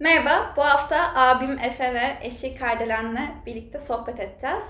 Merhaba, bu hafta abim Efe ve eşi Kardelen'le birlikte sohbet edeceğiz.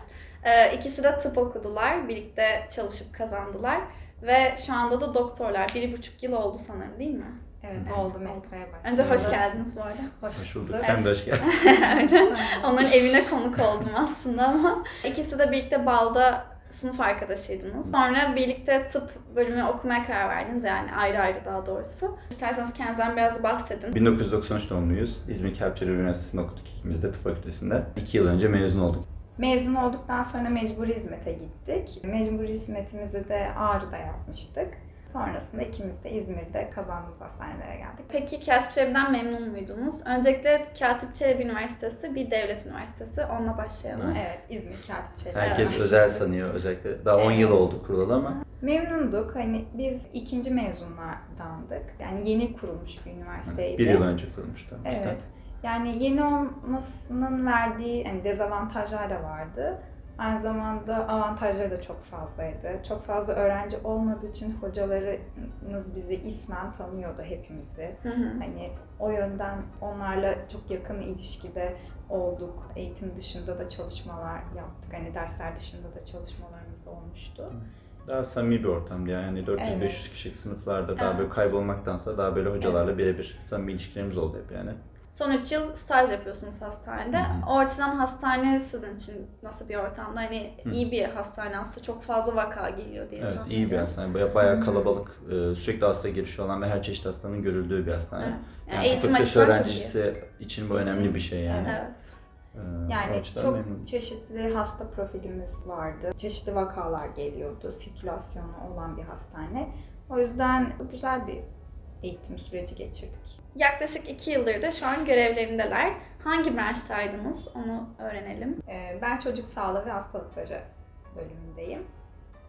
Ee, ikisi de tıp okudular, birlikte çalışıp kazandılar ve şu anda da doktorlar. Bir buçuk yıl oldu sanırım değil mi? Evet, Evet, oldu mesleğe başladı. Önce hoş geldiniz bu arada. Hoş bulduk. bulduk. Sen de hoş geldin. Aynen. Onların evine konuk oldum aslında ama ikisi de birlikte Bal'da sınıf arkadaşıydınız. Sonra birlikte tıp bölümü okumaya karar verdiniz yani ayrı ayrı daha doğrusu. İsterseniz kendinizden biraz bahsedin. 1993 doğumluyuz. İzmir Kağıtçıları Üniversitesi'nde okuduk ikimiz de tıp fakültesinde. İki yıl önce mezun olduk. Mezun olduktan sonra mecburi hizmete gittik. Mecburi hizmetimizi de Ağrı'da yapmıştık. Sonrasında ikimiz de İzmir'de kazandığımız hastanelere geldik. Peki Katip Çelebi'den memnun muydunuz? Öncelikle Katip Çelebi Üniversitesi bir devlet üniversitesi. Onunla başlayalım. Hı. Evet, İzmir Katip Çelebi Herkes Evet. Özel sanıyor özellikle. Daha 10 yıl oldu kurulalı ama Memnunduk. Hani biz ikinci mezunlardandık. Yani yeni kurulmuş bir üniversiteydi. bir yıl önce kurulmuştu. işte. Evet. Yani yeni olmasının verdiği hani dezavantajlar da vardı. Aynı zamanda avantajları da çok fazlaydı. Çok fazla öğrenci olmadığı için hocalarımız bizi ismen tanıyordu hepimizi. Hı hı. Hani o yönden onlarla çok yakın ilişkide olduk. Eğitim dışında da çalışmalar yaptık. Hani dersler dışında da çalışmalarımız olmuştu. Daha samimi bir ortamdı yani. 400-500 Evet. kişilik sınıflarda daha böyle Evet. kaybolmaktansa daha böyle hocalarla birebir samimi ilişkilerimiz oldu hep yani. Son 3 yıl staj yapıyorsunuz hastanede. Hı hı. O açıdan hastane sizin için nasıl bir ortamda? Hani Hı. iyi bir hastane aslında çok fazla vaka geliyor diye Evet tahmin iyi bir ediyorum. hastane. Baya, bayağı kalabalık, e, sürekli hasta girişi olan ve her çeşit hastanın görüldüğü bir hastane. Evet. Yani Yani eğitim açısından öğrencisi için bu İçin- önemli bir şey yani. Evet. Ee, o Yani çok memnunum. çeşitli hasta profilimiz vardı. Çeşitli vakalar geliyordu. Sirkülasyonu olan bir hastane. O yüzden güzel bir eğitim süreci geçirdik. Yaklaşık 2 yıldır da şu an görevlerindeler. Hangi branştaydınız onu öğrenelim. Ee, Ben çocuk sağlığı ve hastalıkları bölümündeyim.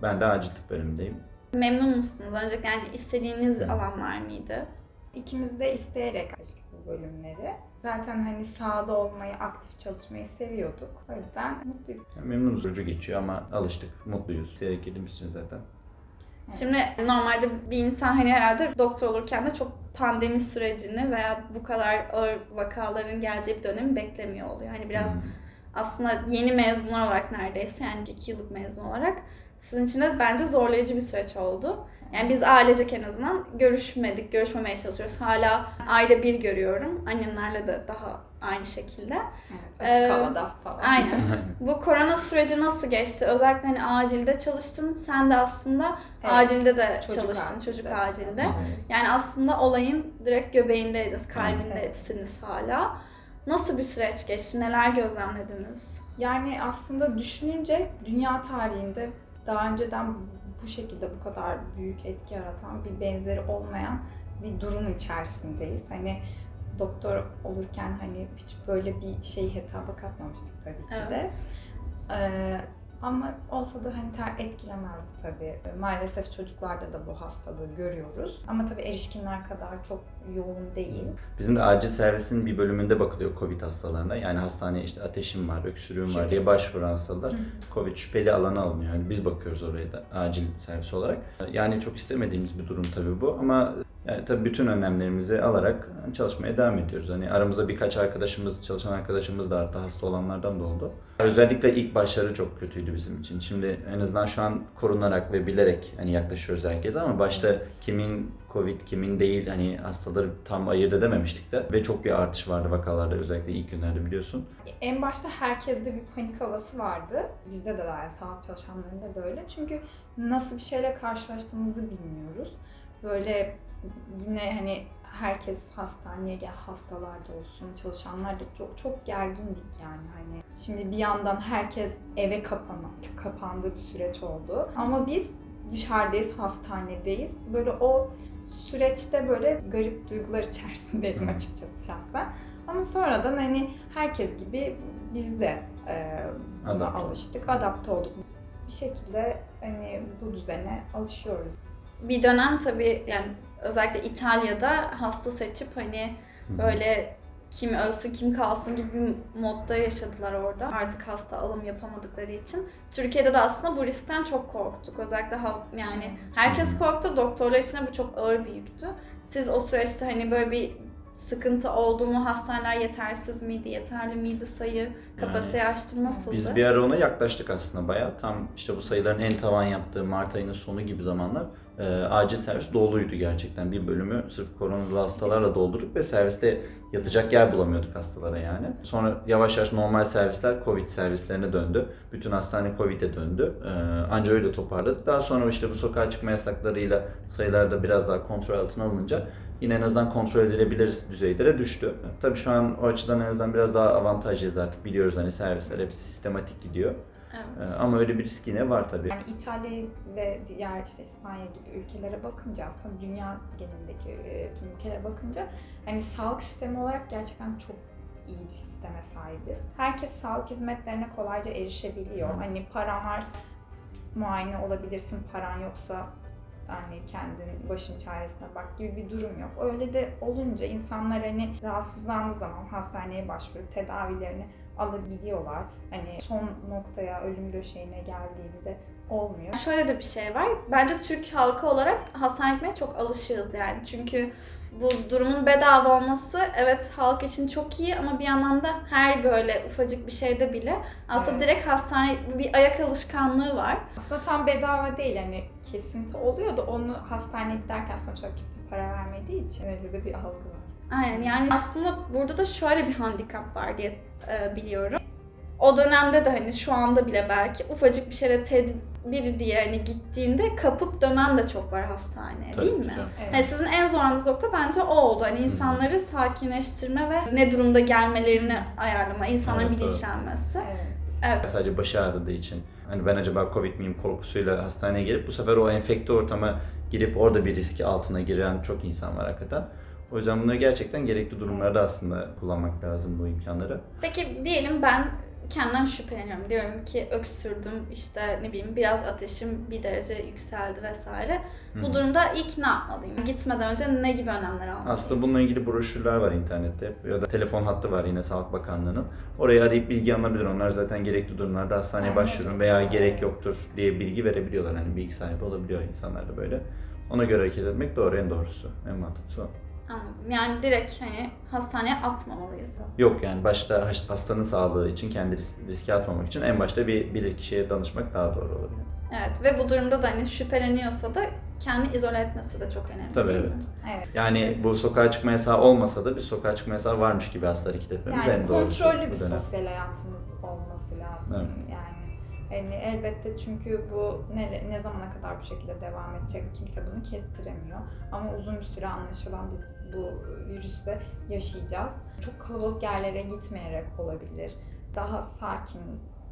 Ben de acil tıp bölümündeyim. Memnun musunuz? Öncelikle yani istediğiniz alanlar mıydı? İkimiz de isteyerek açtık bu bölümleri. Zaten hani sahada olmayı, aktif çalışmayı seviyorduk. O yüzden mutluyuz. Yani memnunuz. Yorucu geçiyor ama alıştık, mutluyuz. Seyrek girdiğimiz için zaten. Şimdi normalde bir insan hani herhalde doktor olurken de çok pandemi sürecini veya bu kadar ağır vakaların geleceği bir dönemi beklemiyor oluyor. Hani biraz Hı. aslında yeni mezunlar olarak neredeyse yani iki yıllık mezun olarak sizin için de bence zorlayıcı bir süreç oldu. Yani biz ailecek en azından görüşmedik, görüşmemeye çalışıyoruz. Hala ayda bir görüyorum. Annemlerle de daha aynı şekilde. Evet, açık Ee, havada falan. Aynen. Bu korona süreci nasıl geçti? Özellikle hani acilde çalıştın. Sen de aslında Evet, acilde de çocuk çalıştın, acilde. çocuk acilde. Evet. Yani aslında olayın direkt göbeğindeydiniz, kalbindesiniz hala. Nasıl bir süreç geçti? Neler gözlemlediniz? Yani aslında düşününce dünya tarihinde daha önceden bu şekilde bu kadar büyük etki yaratan bir benzeri olmayan bir durum içerisindeyiz. Hani doktor olurken hani hiç böyle bir şey hesaba katmamıştık tabii ki de. Evet. Ee, ama olsa da hani ter etkilemezdi tabii. Maalesef çocuklarda da bu hastalığı görüyoruz. Ama tabii erişkinler kadar çok yoğun değil. Bizim de acil servisin bir bölümünde bakılıyor Covid hastalarına. Yani hastaneye işte ateşim var, öksürüğüm var diye başvuran hastalar Hı. Covid şüpheli alana alınıyor. Yani biz bakıyoruz oraya da acil servis olarak. Yani çok istemediğimiz bir durum tabii bu ama yani tabii bütün önlemlerimizi alarak çalışmaya devam ediyoruz. Hani aramızda birkaç arkadaşımız, çalışan arkadaşımız da arttı, hasta olanlardan da oldu. Özellikle ilk başları çok kötüydü bizim için. Şimdi en azından şu an korunarak ve bilerek hani yaklaşıyoruz herkese ama başta kimin Covid, kimin değil hani hastaları tam ayırt edememiştik de ve çok bir artış vardı vakalarda özellikle ilk günlerde biliyorsun. En başta herkeste bir panik havası vardı. Bizde de daha yani sağlık çalışanlarında da öyle. Çünkü nasıl bir şeyle karşılaştığımızı bilmiyoruz. Böyle yine hani herkes hastaneye gel, hastalar da olsun, çalışanlar da çok çok gergindik yani hani. Şimdi bir yandan herkes eve kapanan, kapandığı bir süreç oldu. Ama biz dışarıdayız, hastanedeyiz. Böyle o süreçte böyle garip duygular içerisindeydim açıkçası şahsen. Ama sonradan hani herkes gibi biz de e, buna Adapte. alıştık, adapte olduk. Bir şekilde hani bu düzene alışıyoruz. Bir dönem tabii yani özellikle İtalya'da hasta seçip hani böyle kim ölsün kim kalsın gibi bir modda yaşadılar orada. Artık hasta alım yapamadıkları için. Türkiye'de de aslında bu riskten çok korktuk. Özellikle halk yani herkes korktu. Doktorlar için de bu çok ağır bir yüktü. Siz o süreçte hani böyle bir sıkıntı oldu mu? Hastaneler yetersiz miydi? Yeterli miydi sayı? Kapasiteyi açtım nasıldı? Biz bir ara ona yaklaştık aslında bayağı. Tam işte bu sayıların en tavan yaptığı Mart ayının sonu gibi zamanlar e, acil servis doluydu gerçekten. Bir bölümü sırf koronalı hastalarla doldurduk ve serviste yatacak yer bulamıyorduk hastalara yani. Sonra yavaş yavaş normal servisler Covid servislerine döndü. Bütün hastane Covid'e döndü. E, anca öyle toparladık. Daha sonra işte bu sokağa çıkma yasaklarıyla sayılar da biraz daha kontrol altına alınınca yine en azından kontrol edilebilir düzeylere düştü. Tabii şu an o açıdan en azından biraz daha avantajlıyız artık. Biliyoruz hani servisler hep sistematik gidiyor. Evet. Ee, Ama öyle bir risk yine var tabii. Yani İtalya ve diğer işte İspanya gibi ülkelere bakınca aslında dünya genelindeki e, tüm ülkelere bakınca hani sağlık sistemi olarak gerçekten çok iyi bir sisteme sahibiz. Herkes sağlık hizmetlerine kolayca erişebiliyor. Hı. Hani paran varsa muayene olabilirsin, paran yoksa hani kendin başın çaresine bak gibi bir durum yok. Öyle de olunca insanlar hani rahatsızlandığı zaman hastaneye başvurup tedavilerini alabiliyorlar. Hani son noktaya ölüm döşeğine geldiğinde olmuyor. Şöyle de bir şey var. Bence Türk halkı olarak hastane gitmeye çok alışığız yani. Çünkü bu durumun bedava olması evet halk için çok iyi ama bir yandan da her böyle ufacık bir şeyde bile aslında Evet. direkt hastane bir ayak alışkanlığı var. Aslında tam bedava değil hani kesinti oluyor da onu hastaneye giderken sonuç olarak kimse para vermediği için öyle de bir algı var. Aynen yani aslında burada da şöyle bir handikap var diye e, biliyorum. O dönemde de hani şu anda bile belki ufacık bir şeyle tedbir diye hani gittiğinde kapıp dönen de çok var hastaneye Tabii değil mi? canım. Evet. Yani sizin en zorlandığınız nokta bence o oldu. Hani insanları sakinleştirme ve ne durumda gelmelerini ayarlama, insanların evet. bilinçlenmesi. Evet. Evet. Sadece başı ağrıdığı için. Hani ben acaba Covid miyim korkusuyla hastaneye gelip bu sefer o enfekte ortama girip orada bir riski altına giren çok insan var hakikaten. O yüzden bunları gerçekten gerekli durumlarda aslında kullanmak lazım bu imkanları. Peki diyelim ben kendimden şüpheleniyorum. Diyorum ki öksürdüm, işte ne bileyim biraz ateşim bir derece yükseldi vesaire. Hı Bu durumda ilk ne yapmalıyım? Gitmeden önce ne gibi önlemler almalıyım? Aslında bununla ilgili broşürler var internette ya da telefon hattı var yine Sağlık Bakanlığı'nın. Oraya arayıp bilgi alınabilir. Onlar zaten gerekli durumlarda hastaneye başvurun veya gerek yoktur diye bilgi verebiliyorlar. Hani bilgi sahibi olabiliyor insanlar da böyle. Ona göre hareket etmek doğru, en doğrusu. En mantıklısı o. Anladım. Yani direkt hani hastaneye atmamalıyız. Yok yani başta has- hastanın sağlığı için kendi ris- riske atmamak için en başta bir bilir kişiye danışmak daha doğru olur. Yani. Evet ve bu durumda da hani şüpheleniyorsa da kendi izole etmesi de çok önemli Tabii, değil evet. mi? Evet. Yani bu sokağa çıkma yasağı olmasa da bir sokağa çıkma yasağı varmış gibi aslında hareket etmemiz Yani en doğrusu. kontrollü bu bir sosyal hayatımız olması lazım. Evet. Yani hani elbette çünkü bu ne, ne zamana kadar bu şekilde devam edecek kimse bunu kestiremiyor. Ama uzun bir süre anlaşılan biz bu virüsle yaşayacağız. Çok kalabalık yerlere gitmeyerek olabilir. Daha sakin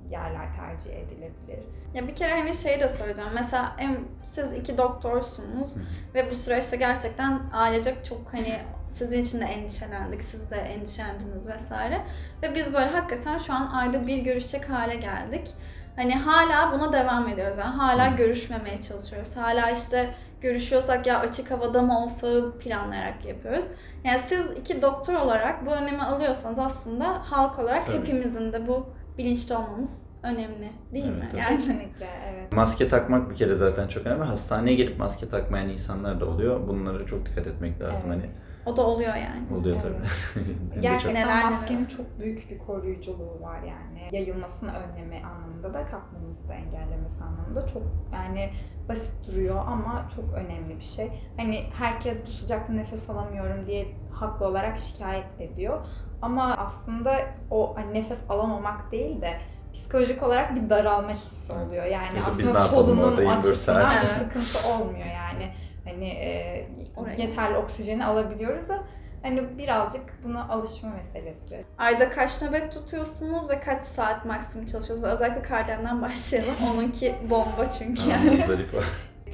yerler tercih edilebilir. Ya bir kere hani şey de söyleyeceğim. Mesela em, siz iki doktorsunuz ve bu süreçte gerçekten ailecek çok hani sizin için de endişelendik. Siz de endişelendiniz vesaire. Ve biz böyle hakikaten şu an ayda bir görüşecek hale geldik. Hani hala buna devam ediyoruz. Yani hala görüşmemeye çalışıyoruz. Hala işte görüşüyorsak ya açık havada mı olsa planlayarak yapıyoruz. Yani siz iki doktor olarak bu önlemi alıyorsanız aslında halk olarak Tabii. hepimizin de bu bilinçli olmamız önemli değil Evet, mi? tabii. Yani Kesinlikle evet. Maske takmak bir kere zaten çok önemli. Hastaneye gelip maske takmayan insanlar da oluyor. Bunlara çok dikkat etmek lazım. Evet. o da oluyor yani. Hani oluyor Evet. tabii. Gerçekten neler maskenin çok büyük bir koruyuculuğu var yani. Yayılmasını önleme anlamında da kapmamızı da engellemesi anlamında çok yani basit duruyor ama çok önemli bir şey. Hani herkes bu sıcakta nefes alamıyorum diye haklı olarak şikayet ediyor. Ama aslında o hani nefes alamamak değil de psikolojik olarak bir daralma hissi oluyor. Yani ne aslında solunum orada 24 açısından sıkıntı olmuyor yani. Hani e, Oraya. yeterli oksijeni alabiliyoruz da Hani birazcık buna alışma meselesi. Ayda kaç nöbet tutuyorsunuz ve kaç saat maksimum çalışıyorsunuz? Özellikle Karden'den başlayalım. Onunki bomba çünkü yani.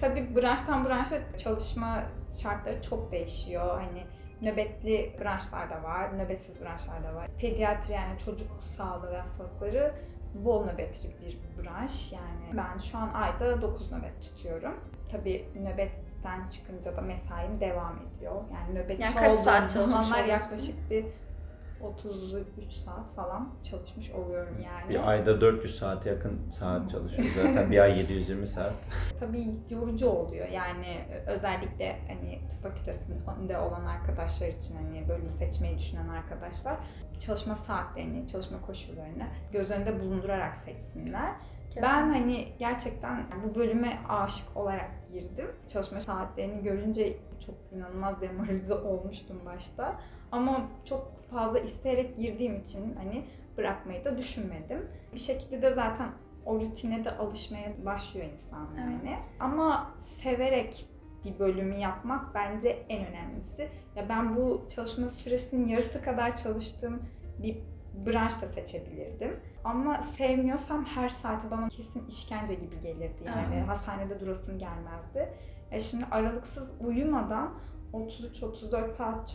Tabii branştan branşa çalışma şartları çok değişiyor. Hani nöbetli branşlar da var, nöbetsiz branşlar da var. Pediatri yani çocuk sağlığı ve hastalıkları bol nöbetli bir branş. Yani ben şu an ayda 9 nöbet tutuyorum. Tabii nöbetten çıkınca da mesaim devam ediyor. Yani nöbetçi Yani kaç saat zamanlar yaklaşık bir 33 saat falan çalışmış oluyorum yani. Bir ayda 400 saate yakın saat çalışıyoruz zaten. Bir ay 720 saat. Tabii yorucu oluyor yani özellikle hani tıp fakültesinde olan arkadaşlar için hani bölüm seçmeyi düşünen arkadaşlar çalışma saatlerini, çalışma koşullarını göz önünde bulundurarak seçsinler. Ben hani gerçekten bu bölüme aşık olarak girdim. Çalışma saatlerini görünce çok inanılmaz demoralize olmuştum başta. Ama çok fazla isteyerek girdiğim için hani bırakmayı da düşünmedim. Bir şekilde de zaten o rutine de alışmaya başlıyor insan yani. Evet. Ama severek bir bölümü yapmak bence en önemlisi. Ya ben bu çalışma süresinin yarısı kadar çalıştığım bir branş da seçebilirdim. Ama sevmiyorsam her saati bana kesin işkence gibi gelirdi yani. Evet. Hastanede durasım gelmezdi. E şimdi aralıksız uyumadan 33-34 saat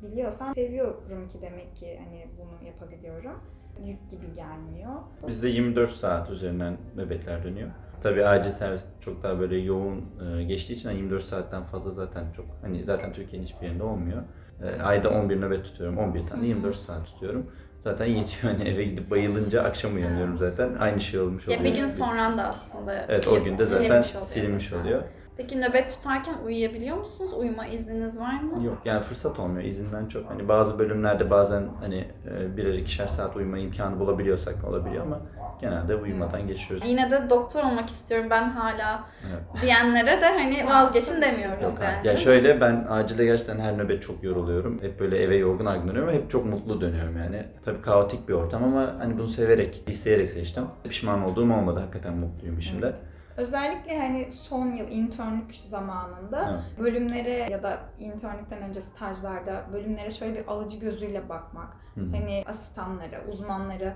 çalışabiliyorsam seviyorum ki demek ki hani bunu yapabiliyorum. Yük gibi gelmiyor. Bizde 24 saat üzerinden nöbetler dönüyor. Tabii acil servis çok daha böyle yoğun e, geçtiği için hani 24 saatten fazla zaten çok hani zaten Türkiye'nin hiçbir yerinde olmuyor. E, ayda 11 nöbet tutuyorum. 11 tane 24 saat tutuyorum. Zaten yetiyor hani eve gidip bayılınca akşam uyanıyorum zaten. Aynı şey olmuş oluyor. Ya bir gün sonra da aslında Evet o gün de zaten silinmiş oluyor silinmiş oluyor. Peki nöbet tutarken uyuyabiliyor musunuz? Uyuma izniniz var mı? Yok yani fırsat olmuyor izinden çok. Hani bazı bölümlerde bazen hani e, birer ikişer saat uyuma imkanı bulabiliyorsak olabiliyor ama genelde uyumadan Evet. geçiyoruz. Yine de doktor olmak istiyorum ben hala Evet. diyenlere de hani vazgeçin demiyoruz Yok, yani. Ya şöyle ben acilde gerçekten her nöbet çok yoruluyorum. Hep böyle eve yorgun argın dönüyorum ve hep çok mutlu dönüyorum yani. Tabii kaotik bir ortam ama hani bunu severek, isteyerek seçtim. Pişman olduğum olmadı. Hakikaten mutluyum işimde. Evet. Özellikle hani son yıl internlük zamanında Evet. bölümlere ya da internlükten önce stajlarda bölümlere şöyle bir alıcı gözüyle bakmak. Hı hı. Hani asistanları, uzmanları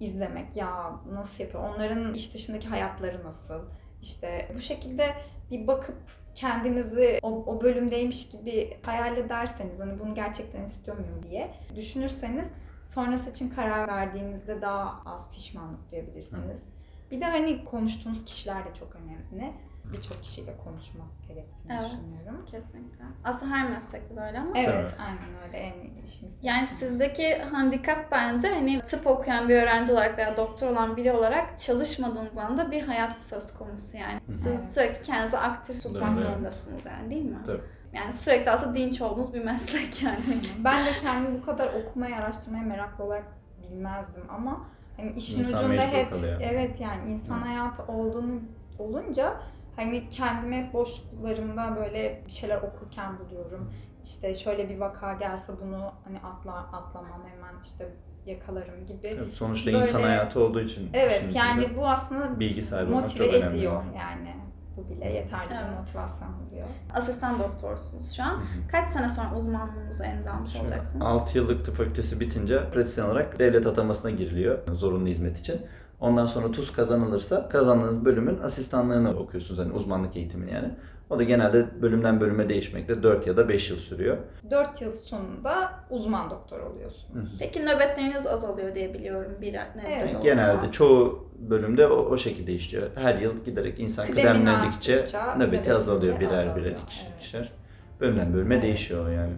izlemek ya nasıl yapıyor, onların iş dışındaki hayatları nasıl, işte bu şekilde bir bakıp kendinizi o, o bölümdeymiş gibi hayal ederseniz hani bunu gerçekten istiyor muyum diye düşünürseniz sonrası için karar verdiğinizde daha az pişmanlık duyabilirsiniz. Bir de hani konuştuğunuz kişiler de çok önemli. Birçok kişiyle konuşmak gerektiğini Evet. düşünüyorum. Kesinlikle. Aslında her meslekte de öyle ama. Evet, aynen öyle. En işiniz. Yani sizdeki handikap bence hani tıp okuyan bir öğrenci olarak veya doktor olan biri olarak çalışmadığınız anda bir hayat söz konusu yani. Hı. Siz Evet. sürekli kendinizi aktif tutmak Evet. zorundasınız yani değil mi? Tabii. Yani sürekli aslında dinç olduğunuz bir meslek yani. Ben de kendimi bu kadar okumaya, araştırmaya meraklı olarak bilmezdim ama hani işin İnsan ucunda hep kalıyor. evet yani insan Hı. hayatı olduğunu olunca hani kendimi hep boşluklarımda böyle bir şeyler okurken buluyorum. İşte şöyle bir vaka gelse bunu hani atlar atlamam hemen işte yakalarım gibi. Tabii sonuçta Böyle- insan hayatı olduğu için Evet yani bu aslında bilgi sahibi motive çok önemli. ediyor yani. Bu bile yeterli Evet. bir motivasyon oluyor. Asistan doktorsunuz şu an. Kaç sene sonra uzmanlığınızı elinize almış olacaksınız? 6 yıllık tıp fakültesi bitince pratisyen olarak devlet atamasına giriliyor zorunlu hizmet için. Ondan sonra TUS kazanılırsa kazandığınız bölümün asistanlığını okuyorsunuz hani uzmanlık eğitimini yani. O da genelde bölümden bölüme değişmekte 4 ya da 5 yıl sürüyor. 4 yıl sonunda uzman doktor oluyorsunuz. Hı. Peki nöbetleriniz azalıyor diye biliyorum bir nebze Evet. de olsa. Genelde çoğu bölümde o, o şekilde işliyor. Her yıl giderek insan Kıdemini kıdemledikçe arttıkça nöbeti azalıyor birer azalıyor, birer ikişer evet. ikişer. Bölümden bölüme Evet. değişiyor yani.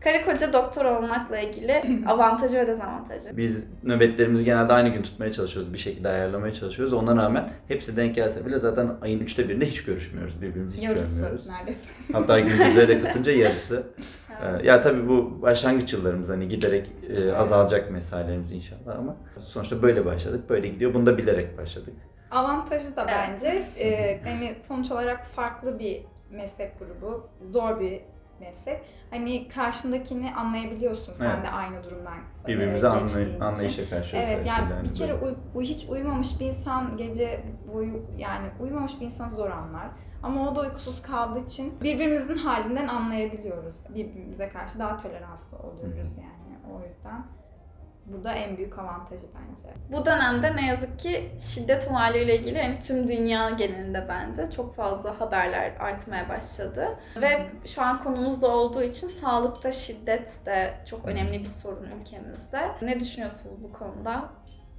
Karı koca doktor olmakla ilgili avantajı ve dezavantajı. Biz nöbetlerimizi genelde aynı gün tutmaya çalışıyoruz. Bir şekilde ayarlamaya çalışıyoruz. Ona rağmen hepsi denk gelse bile zaten ayın üçte birinde hiç görüşmüyoruz. Birbirimizi hiç Yarısı görmüyoruz. neredeyse. Hatta gündüzleri de katınca yarısı. Evet. Ee, Ya tabii bu başlangıç yıllarımız hani giderek e, azalacak mesailerimiz inşallah ama sonuçta böyle başladık, böyle gidiyor. Bunu da bilerek başladık. Avantajı da Evet. bence e, hani sonuç olarak farklı bir meslek grubu, zor bir meslek. Hani karşındakini anlayabiliyorsun sen Evet. de aynı durumdan e, Birbirimize anlay- geçtiğin için. anlayışa karşı. Evet yani bir kere uy- hiç uyumamış bir insan gece boyu yani uyumamış bir insan zor anlar. Ama o da uykusuz kaldığı için birbirimizin halinden anlayabiliyoruz. Birbirimize karşı daha toleranslı oluyoruz yani. O yüzden bu da en büyük avantajı bence. Bu dönemde ne yazık ki şiddet olaylarıyla ilgili yani tüm dünya genelinde bence çok fazla haberler artmaya başladı. Ve şu an konumuz da olduğu için sağlıkta şiddet de çok önemli bir sorun ülkemizde. Ne düşünüyorsunuz bu konuda?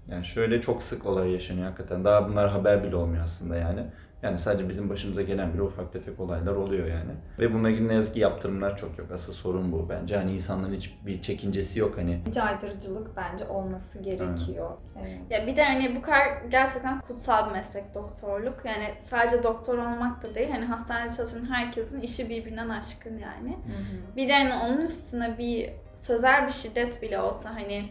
Yani şöyle çok sık olay yaşanıyor hakikaten. Daha bunlar haber bile olmuyor aslında yani. Yani sadece bizim başımıza gelen bile ufak tefek olaylar oluyor yani. Ve bununla ilgili ne yazık ki yaptırımlar çok yok. Asıl sorun bu bence. Hani insanların hiçbir çekincesi yok hani. Caydırıcılık bence olması gerekiyor. Evet. Ya bir de hani bu kadar gerçekten kutsal bir meslek doktorluk. Yani sadece doktor olmak da değil. Hani hastanede çalışan herkesin işi birbirinden aşkın yani. Hı hı. Bir de hani onun üstüne bir sözel bir şiddet bile olsa hani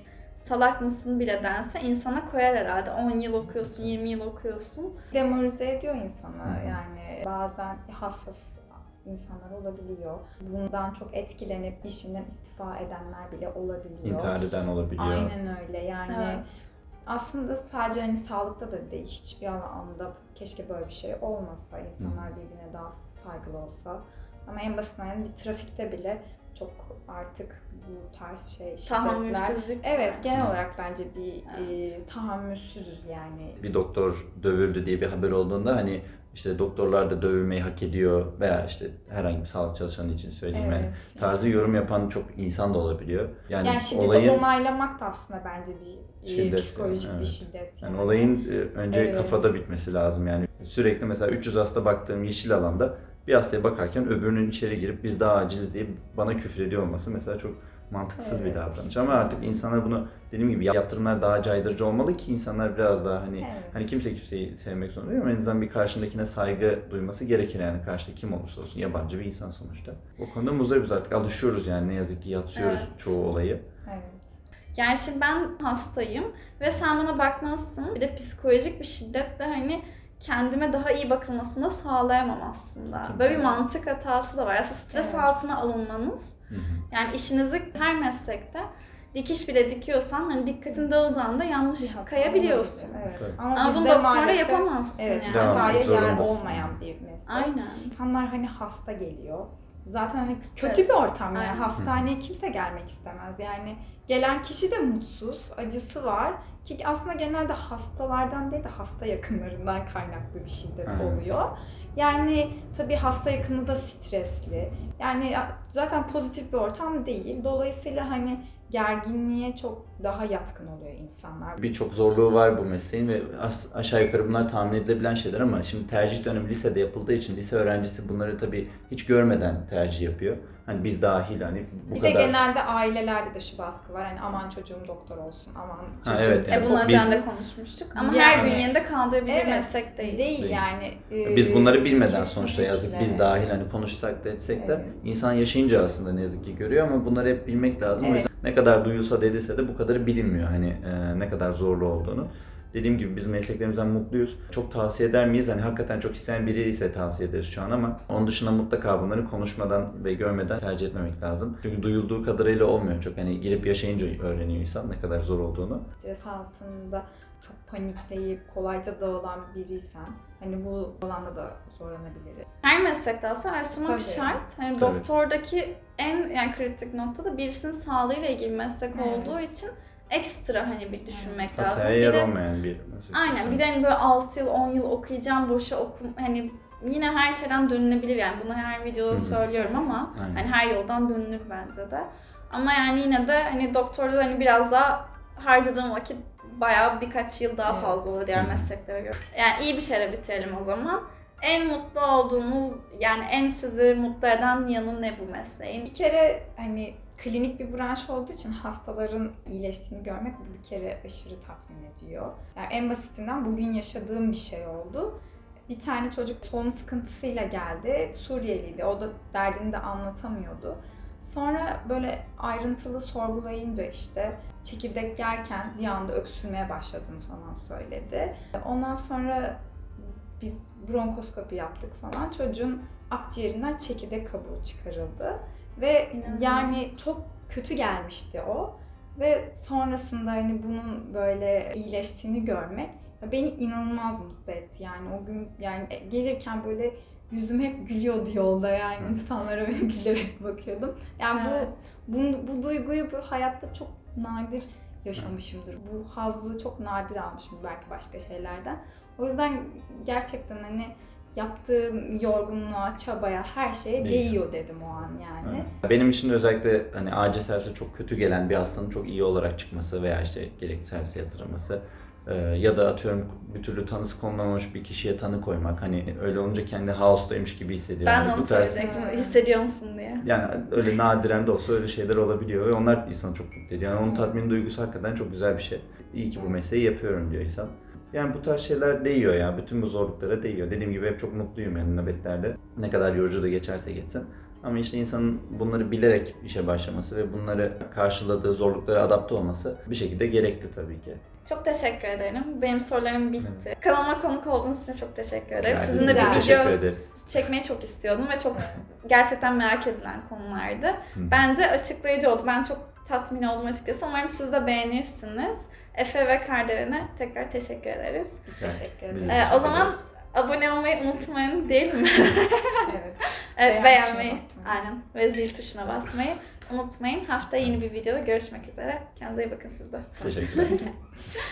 salak mısın bile dense insana koyar herhalde. 10 yıl okuyorsun, 20 yıl okuyorsun. demoralize ediyor insanı yani bazen hassas insanlar olabiliyor. Bundan çok etkilenip işinden istifa edenler bile olabiliyor. intihar eden olabiliyor. Aynen öyle yani Evet. aslında sadece hani sağlıkta da değil hiçbir alanda keşke böyle bir şey olmasa insanlar birbirine daha saygılı olsa ama en basitinden yani bir trafikte bile çok artık bu tarz şey şiddetler Tahammülsüzlük. evet genel olarak bence bir Evet. e, tahammülsüzüz yani bir doktor dövüldü diye bir haber olduğunda hani işte doktorlar da dövülmeyi hak ediyor veya işte herhangi bir sağlık çalışanı için söyleyeyim yani evet. tarzı yorum yapan çok insan da olabiliyor. Yani, Yani şiddeti olayın onaylamak da aslında bence bir e, Şiddet psikolojik yani, bir şiddet. yani olayın e, önce Evet. kafada bitmesi lazım yani. Sürekli mesela 300 hasta baktığım yeşil alanda bir hastaya bakarken öbürünün içeri girip biz daha aciz diye bana küfür ediyor olması mesela çok mantıksız bir Evet. davranış. Ama artık insanlar bunu dediğim gibi yaptırımlar daha caydırıcı olmalı ki insanlar biraz daha hani Evet. Hani kimse kimseyi sevmek zorunda değil ama en azından bir karşındakine saygı duyması gerekir yani karşıda kim olursa olsun yabancı bir insan sonuçta. O konuda muzdaribiz artık alışıyoruz yani ne yazık ki yatsıyoruz Evet. çoğu olayı. Evet. Yani şimdi ben hastayım ve sen bana bakmalısın. Bir de psikolojik bir şiddetle hani kendime daha iyi bakılmasını sağlayamam aslında. Tabii. Böyle bir mantık hatası da var. Aslında stres Evet. altına alınmanız. Yani işinizi her meslekte dikiş bile dikiyorsan hani dikkatin dağıldığında yanlış Bir hata kayabiliyorsun. Evet. Ama, Ama bunu doktora maalesef- yapamazsın Evet, yani. Hataya yer olmayan bir meslek. Aynen. İnsanlar hani hasta geliyor. Zaten hani Stres. kötü bir ortam yani. Aynen. Hastaneye kimse gelmek istemez. Yani gelen kişi de mutsuz, acısı var. Ki aslında genelde hastalardan değil de hasta yakınlarından kaynaklı bir şiddet Aynen. oluyor. Yani tabii hasta yakını da stresli. Yani zaten pozitif bir ortam değil. Dolayısıyla hani gerginliğe çok daha yatkın oluyor insanlar. Birçok zorluğu var bu mesleğin ve aşağı yukarı bunlar tahmin edilebilen şeyler ama şimdi tercih dönemi lisede yapıldığı için lise öğrencisi bunları tabii hiç görmeden tercih yapıyor. Hani biz dahil hani bu bir kadar. de genelde ailelerde de şu baskı var. Hani aman çocuğum doktor olsun, aman çocuğum evet, E yani bunun biz- üzerinde konuşmuştuk. Ama her Yani- gün yerinde kaldırabileceği Evet, meslek değil. Değil, yani. e, Biz bunları bilmeden sonuçta yazdık. kesinlikle. Biz dahil hani konuşsak da etsek de Evet. insan yaşayınca aslında ne yazık ki görüyor ama bunları hep bilmek lazım. O Evet. Ne kadar duyulsa dediyse de bu kadarı bilinmiyor hani e, ne kadar zorlu olduğunu. Dediğim gibi biz mesleklerimizden mutluyuz. Çok tavsiye eder miyiz? Hani hakikaten çok isteyen biri ise tavsiye ederiz şu an ama onun dışında mutlaka bunları konuşmadan ve görmeden tercih etmemek lazım. Çünkü duyulduğu kadarıyla olmuyor çok. Hani girip yaşayınca öğreniyor insan ne kadar zor olduğunu. Stres altında çok panikleyip kolayca dağılan biriysen hani bu alanda da zorlanabiliriz. Her meslekte aslında araştırmak Tabii. şart. Hani Tabii. doktordaki en yani kritik nokta da birisinin sağlığıyla ilgili meslek Evet. olduğu için ekstra hani bir düşünmek lazım. Hataya Bir yer de olmayan bir meslek. aynen bir de hani böyle 6 yıl 10 yıl okuyacağım boşa okum hani yine her şeyden dönülebilir yani bunu her videoda Hı hı. söylüyorum ama Aynen. hani her yoldan dönülür bence de. Ama yani yine de hani doktorda hani biraz daha harcadığım vakit bayağı birkaç yıl daha Evet. fazla oluyor diğer mesleklere göre. Yani iyi bir şeyle bitirelim o zaman. En mutlu olduğunuz yani en sizi mutlu eden yanı ne bu mesleğin? Bir kere hani klinik bir branş olduğu için hastaların iyileştiğini görmek bir kere aşırı tatmin ediyor. Yani en basitinden bugün yaşadığım bir şey oldu. Bir tane çocuk solunum sıkıntısıyla geldi. Suriyeliydi. O da derdini de anlatamıyordu. Sonra böyle ayrıntılı sorgulayınca işte çekirdek yerken bir anda öksürmeye başladığını falan söyledi. Ondan sonra biz bronkoskopi yaptık falan. Çocuğun akciğerinden çekirdek kabuğu çıkarıldı. Ve İnanılmaz. yani çok kötü gelmişti o. Ve sonrasında hani bunun böyle iyileştiğini görmek beni inanılmaz mutlu etti. Yani o gün yani gelirken böyle yüzüm hep gülüyordu yolda yani insanlara ben gülerek bakıyordum. Yani bu Evet. bu, bu duyguyu bu hayatta çok nadir yaşamışımdır. Bu hazzı çok nadir almışım belki başka şeylerden. O yüzden gerçekten hani yaptığım yorgunluğa, çabaya, her şeye Değiyor. değiyor dedim o an yani. Evet. Benim için de özellikle hani acil servise çok kötü gelen bir hastanın çok iyi olarak çıkması veya işte gerekli servise yatırılması Ee, ya da atıyorum bir türlü tanısı konulamamış bir kişiye tanı koymak. Hani öyle olunca kendi house'daymış gibi hissediyor. Ben Yani de onu tarz- söyleyecektim. Evet. Hissediyor musun diye. Yani öyle nadiren de olsa öyle şeyler olabiliyor ve onlar insanı çok mutlu ediyor. Yani onun tatmin duygusu hakikaten çok güzel bir şey. İyi ki bu mesleği yapıyorum diyor insan. Yani bu tarz şeyler değiyor ya. Bütün bu zorluklara değiyor. Dediğim gibi hep çok mutluyum yani nöbetlerde. Ne kadar yorucu da geçerse geçsin. Ama işte insanın bunları bilerek işe başlaması ve bunları karşıladığı zorluklara adapte olması bir şekilde gerekli tabii ki. Çok teşekkür ederim. Benim sorularım bitti. Kanalıma konuk olduğunuz için çok teşekkür ederim. Yani Sizinle bir video ederiz. çekmeyi çok istiyordum ve çok gerçekten merak edilen konulardı. Bence açıklayıcı oldu. Ben çok tatmin oldum açıkçası. Umarım siz de beğenirsiniz. Efe ve Kardelen'e tekrar teşekkür ederiz. Yani Teşekkür ederim. de Ee, o zaman ederiz. abone olmayı unutmayın değil mi? Evet. evet Beğen beğenmeyi. Aynen. Ve zil tuşuna basmayı unutmayın. Hafta yeni bir videoda görüşmek üzere. Kendinize iyi bakın siz de. Teşekkürler.